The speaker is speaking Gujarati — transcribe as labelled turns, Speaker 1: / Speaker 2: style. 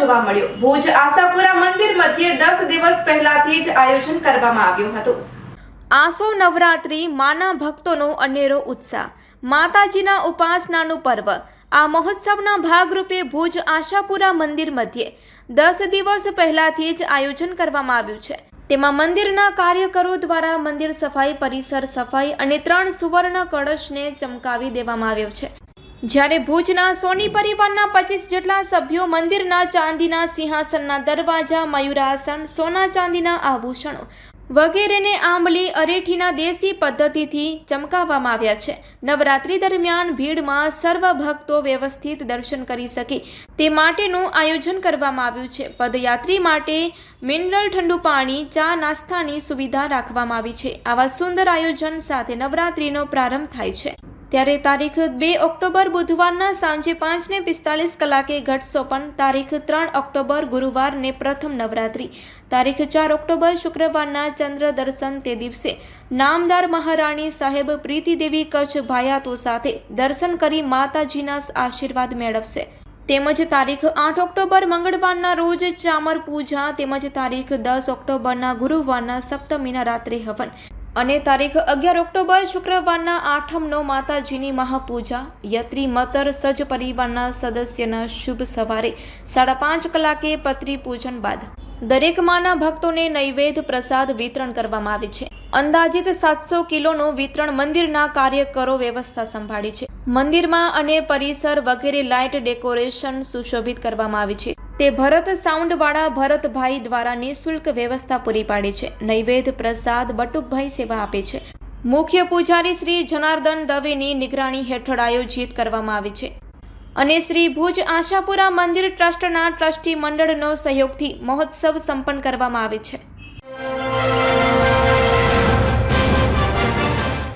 Speaker 1: જોવા મળ્યો. ભુજ આશાપુરા મંદિર મધ્યે દસ દિવસ પહેલાથી જ આયોજન કરવામાં આવ્યું હતું. આસો નવરાત્રી માના ભક્તોનો અનેરો ઉત્સાહ. માતાજીના ઉપાસનાનું પર્વ. આ મહોત્સવના ભાગરૂપે ભુજ આશાપુરા મંદિર મધ્યે દસ દિવસ પહેલાથી જ આયોજન કરવામાં આવ્યું છે. તેમાં મંદિરના કાર્યકરો દ્વારા મંદિર સફાઈ, પરિસર સફાઈ અને ત્રણ સુવર્ણ કળશને ચમકાવી દેવામાં આવ્યો છે. જ્યારે ભુજના સોની પરિવારના પચીસ જેટલા સભ્યો મંદિરના ચાંદીના સિંહાસનના દરવાજા મયુરાસન સોના ચાંદીના આભૂષણો વગેરેને આંબલી, અરેઠીના દેશી પદ્ધતિથી ચમકાવવામાં આવ્યા છે. નવરાત્રી દરમિયાન ભીડમાં સર્વ ભક્તો વ્યવસ્થિત દર્શન કરી શકે તે માટેનું આયોજન કરવામાં આવ્યું છે. પદયાત્રી માટે મિનરલ ઠંડુ પાણી, ચા નાસ્તાની સુવિધા રાખવામાં આવી છે. આવા સુંદર આયોજન સાથે નવરાત્રીનો પ્રારંભ થાય છે. ત્યારે તારીખ બે ઓક્ટોબર બુધવારના સાંજે પાંચને પિસ્તાલીસ કલાકે ઘટ સોપન, તારીખ ત્રણ ઓક્ટોબર ગુરુવારને પ્રથમ નવરાત્રિ. તારીખ ચાર ઓક્ટોબર શુક્રવારના ચંદ્ર દર્શન તે દિવસે. નામદાર મહારાણી સાહેબ પ્રીતિદેવી કચ્છ ભાયાતો સાથે દર્શન કરી માતાજીના આશીર્વાદ મેળવશે. તેમજ તારીખ આઠ ઓક્ટોબર મંગળવારના રોજ ચામર પૂજા, તેમજ તારીખ દસ ઓક્ટોબરના ગુરુવારના સપ્તમીના રાત્રે હવન. અને તારીખ અગિયાર ઓક્ટોબર શુક્રવારના આઠમનો માતાજીની મહાપૂજા. યત્રી મતર સજ પરિવારના સદસ્યના શુભ સવારે સાડા પાંચ કલાકે પત્રી પૂજન બાદ દરેક માના ભક્તોને નૈવેદ્ય પ્રસાદ વિતરણ કરવામાં આવે છે. અંદાજિત સાતસો કિલોનું વિતરણ મંદિરના કાર્યકરો વ્યવસ્થા સંભાળી છે. મંદિરમાં અને પરિસર વગેરે લાઇટ ડેકોરેશન સુશોભિત કરવામાં આવી છે. તે ભરત સાઉન્ડવાળા ભરતભાઈ દ્વારા નિઃશુલ્ક વ્યવસ્થા પૂરી પાડે છે. નૈવેદ્ય પ્રસાદ બટુકભાઈ સેવા આપે છે. મુખ્ય પૂજારી શ્રી જનાર્દન દવેની નિગરાણી હેઠળ આયોજિત કરવામાં આવે છે. અને શ્રી ભુજ આશાપુરા મંદિર ટ્રસ્ટના ટ્રસ્ટી મંડળનો સહયોગથી મહોત્સવ સંપન્ન કરવામાં આવે છે.